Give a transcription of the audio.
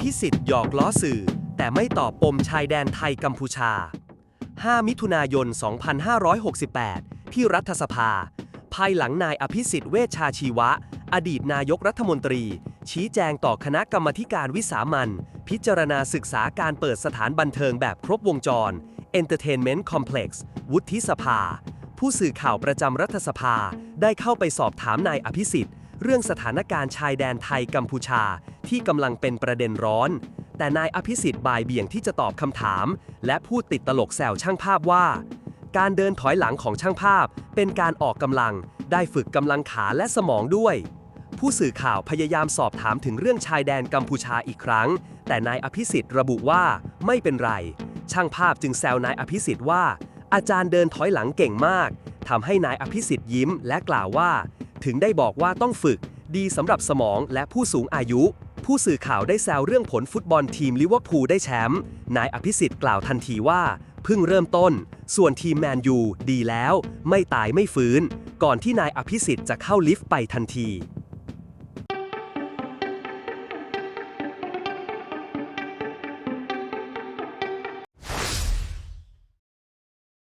ภิสิทธิ์หยอกล้อสื่อ แต่ไม่ตอบปมชายแดนไทยกัมพูชา 5 มิถุนายน 2568 ที่รัฐสภา ภายหลังนายอภิสิทธิ์เวชชาชีวะ อดีตนายกรัฐมนตรี ชี้แจงต่อคณะกรรมการวิสามันพิจารณาศึกษาการเปิดสถานบันเทิงแบบครบวงจร Entertainment Complex วุฒิสภา ผู้สื่อข่าวประจำรัฐสภาได้เข้าไปสอบถามนายอภิสิทธิ์ เรื่องสถานการณ์ชายแดนไทยกัมพูชาที่กำลังเป็นประเด็นร้อน แต่นายอภิสิทธิ์บ่ายเบี่ยงที่จะตอบคำถาม และพูดติดตลกแซวช่างภาพว่า การเดินถอยหลังของช่างภาพ เป็นการออกกำลัง ได้ฝึกกำลังขาและสมองด้วย ผู้สื่อข่าวพยายามสอบถามถึงเรื่องชายแดนกัมพูชาอีกครั้ง แต่นายอภิสิทธิ์ระบุว่าไม่เป็นไร ช่างภาพจึงแซวนายอภิสิทธิ์ว่า อาจารย์เดินถอยหลังเก่งมากทำให้นายอภิสิทธิ์ยิ้มและกล่าวว่า ถึงได้บอกว่าต้องฝึก ดีสำหรับสมองและผู้สูงอายุ ผู้สื่อข่าวได้แซวเรื่องผลฟุตบอลทีมลิเวอร์พูลได้แชมป์นายอภิสิทธิ์กล่าวทันทีว่าเพิ่งเริ่มต้น ส่วนทีมแมนยูดีแล้ว ไม่ตายไม่ฟื้น ก่อนที่นายอภิสิทธิ์จะเข้าลิฟต์ไปทันที